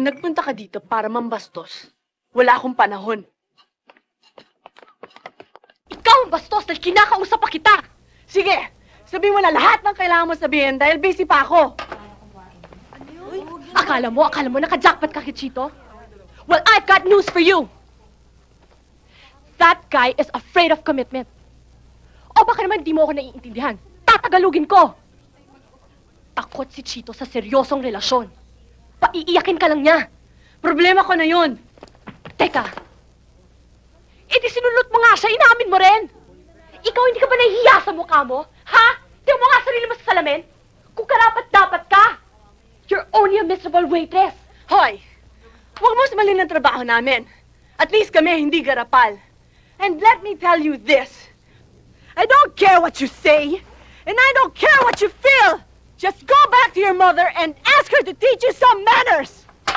Kung nagpunta ka dito para mambastos, wala akong panahon. Ikaw ang bastos dahil kinakausap pa kita! Sige, sabihin mo na lahat ng kailangan mo sabihin dahil busy pa ako. Akala mo, akala mo naka-jackpot ka kay Chito? Well, I've got news for you! That guy is afraid of commitment. O baka naman di mo ako naiintindihan. Tatagalugin ko! Takot si Chito sa seryosong relasyon. Paiiyakin ka lang niya. Problema ko na yun. Teka. Eh di sinulot mo nga siya, inamin mo rin. Ikaw hindi ka ba nahihiya sa mukha mo? Ha? Tingnan mo nga sarili mo sa salamin. Kung karapat dapat ka. You're only a miserable waitress. Hoy! Huwag mo sumalin ng trabaho namin. At least kami hindi garapal. And let me tell you this. I don't care what you say. And I don't care what you feel. Just go back to your mother and her to teach you some manners.